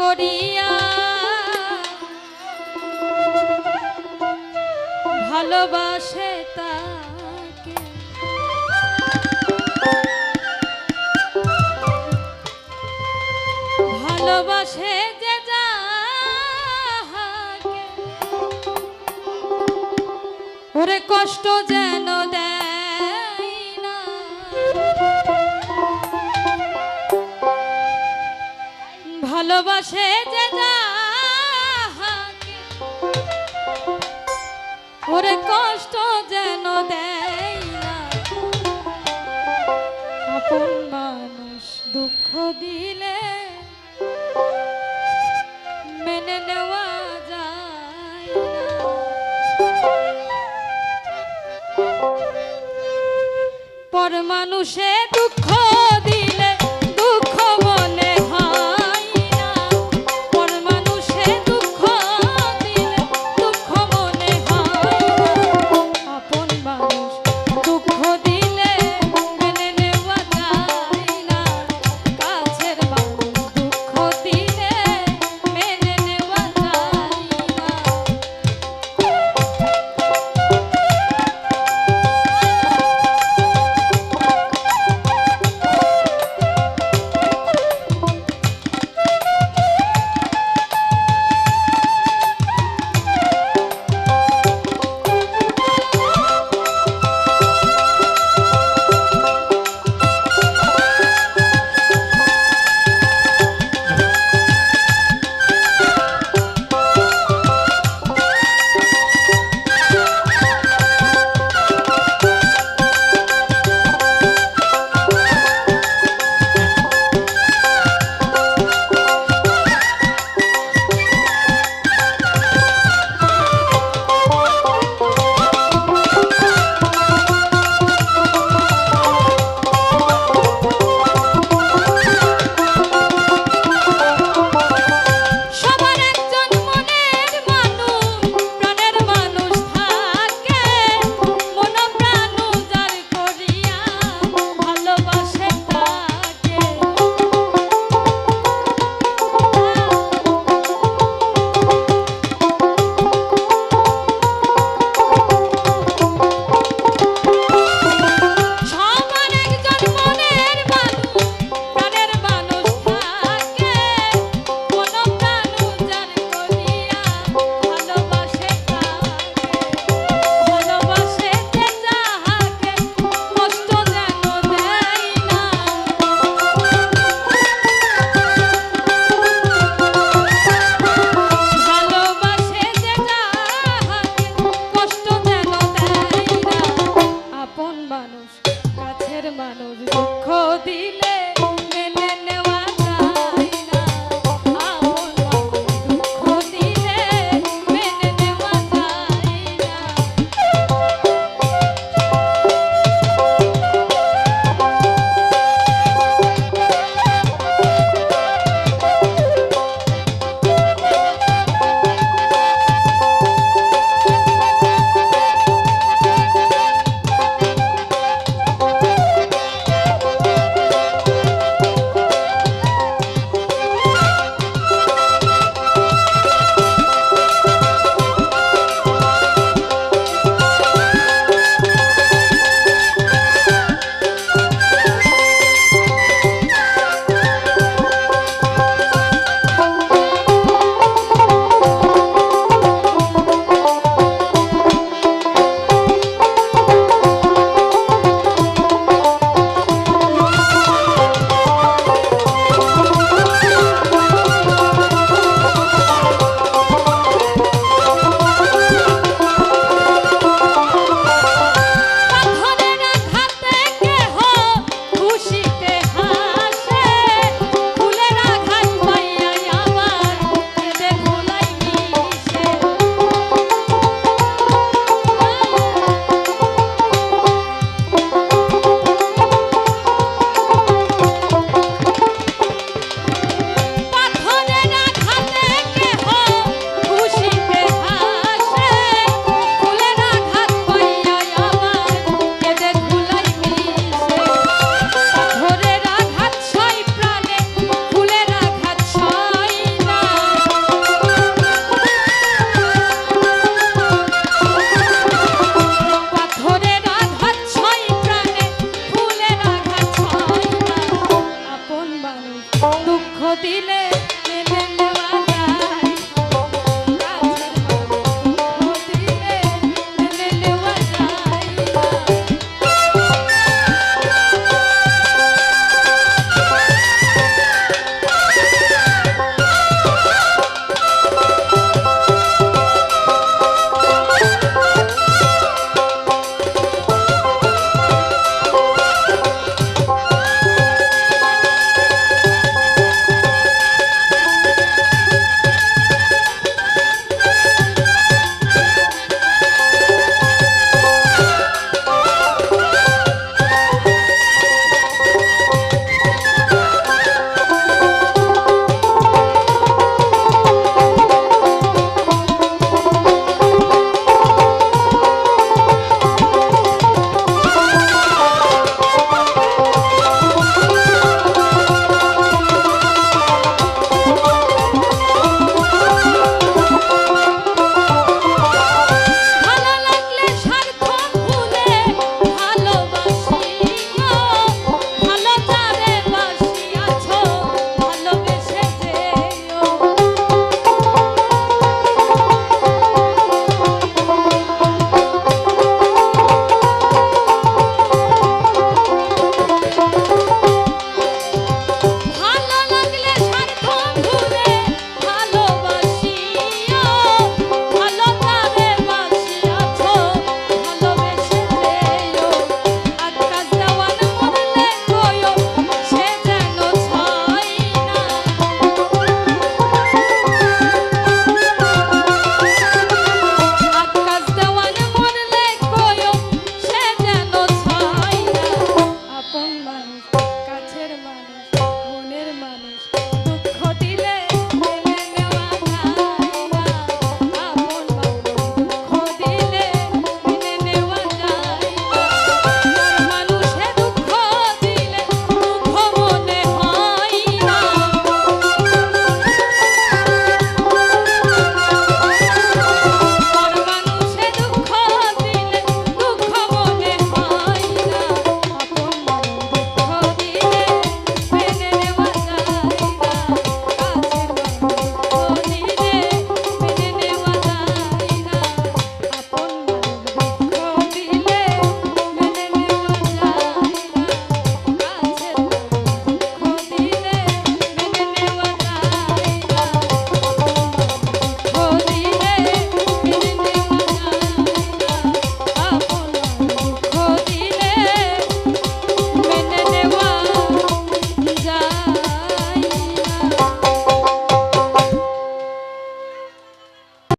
করিয়া ভালোবাসে ভালোবাসে যে ওরে কষ্ট যেন দেয় ভালোবাসে যে ওরে কষ্ট যেন দেয় মানুষ দুঃখ দিলে মেনে নেওয়া যায় পর মানুষে